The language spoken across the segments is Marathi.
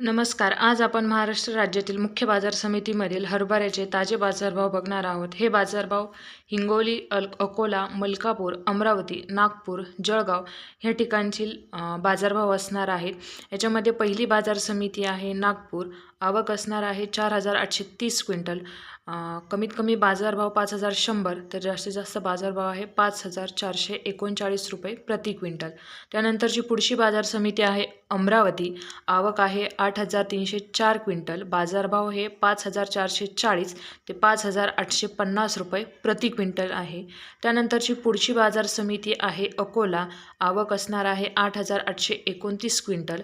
नमस्कार. आज आपण महाराष्ट्र राज्यातील मुख्य बाजार समितीमधील हरभऱ्याचे ताजे बाजारभाव बघणार आहोत. हे बाजारभाव हिंगोली अल अकोला मलकापूर अमरावती नागपूर जळगाव ह्या ठिकाणची बाजारभाव असणार आहेत. याच्यामध्ये पहिली बाजार समिती आहे नागपूर. आवक असणार आहे चार हजार आठशे तीस क्विंटल. कमीत कमी बाजारभाव पाच हजार शंभर तर जास्तीत जास्त बाजारभाव आहे पाच हजार चारशे एकोणचाळीस रुपये प्रति क्विंटल. त्यानंतरची पुढची बाजार समिती आहे अमरावती. आवक आहे आठ आठ हजार तीनशे चार क्विंटल बाजारभाव हे पाच हजार चारशे चाळीस ते पाच हजार आठशे पन्नास रुपये प्रति क्विंटल आहे. त्यानंतरची पुढची बाजार समिती आहे अकोला. आवक असणार आहे आठ हजार आठशे एकोणतीस क्विंटल.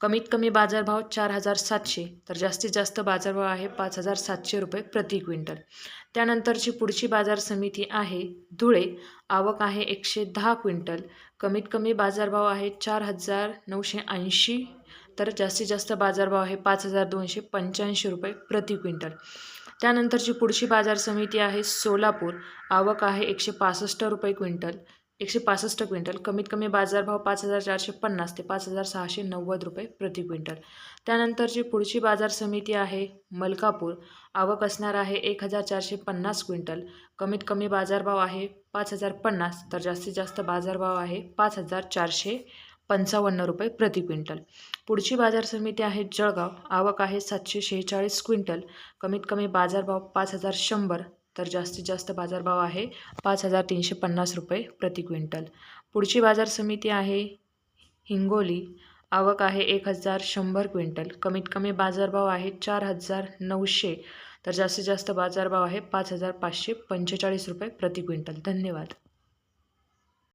कमीत कमी बाजारभाव चार हजार सातशे तर जास्तीत जास्त बाजारभाव आहे पाच हजार सातशे रुपये प्रति क्विंटल. त्यानंतरची पुढची बाजार समिती आहे धुळे. आवक आहे एकशे दहा क्विंटल. कमीत कमी बाजारभाव आहे चार हजार नऊशे ऐंशी तर जास्तीत जास्त बाजारभाव आहे पाच हजार दोनशे पंच्याऐंशी रुपये प्रति क्विंटल. त्यानंतरची पुढची बाजार समिती आहे सोलापूर. आवक आहे एकशे पासष्ट रुपये क्विंटल. एकशे पासष्ट क्विंटल. कमीत कमी बाजारभाव पाच हजार चारशे पन्नास ते पाच हजार सहाशे नव्वद रुपये प्रति क्विंटल. त्यानंतरची पुढची बाजार समिती आहे मलकापूर. आवक असणार आहे एक हजार चारशे पन्नास क्विंटल. कमीत कमी बाजारभाव आहे पाच हजार पन्नास तर जास्तीत जास्त बाजारभाव आहे पाच हजार चारशे पंचावन्न रुपये प्रति क्विंटल. पुढची बाजार समिती आहे जळगाव. आवक आहे सातशे शेहेचाळीस क्विंटल. कमीत कमी बाजारभाव पाच हजार शंभर तर जास्तीत जास्त बाजारभाव आहे पाच हजार तीनशे पन्नास रुपये प्रति क्विंटल. पुढची बाजार समिती आहे हिंगोली. आवक आहे एक हजार शंभर क्विंटल. कमीत कमी बाजारभाव आहे चार हजार नऊशे तर जास्तीत जास्त बाजारभाव आहे पाच हजार पाचशे पंचेचाळीस रुपये प्रति क्विंटल. धन्यवाद.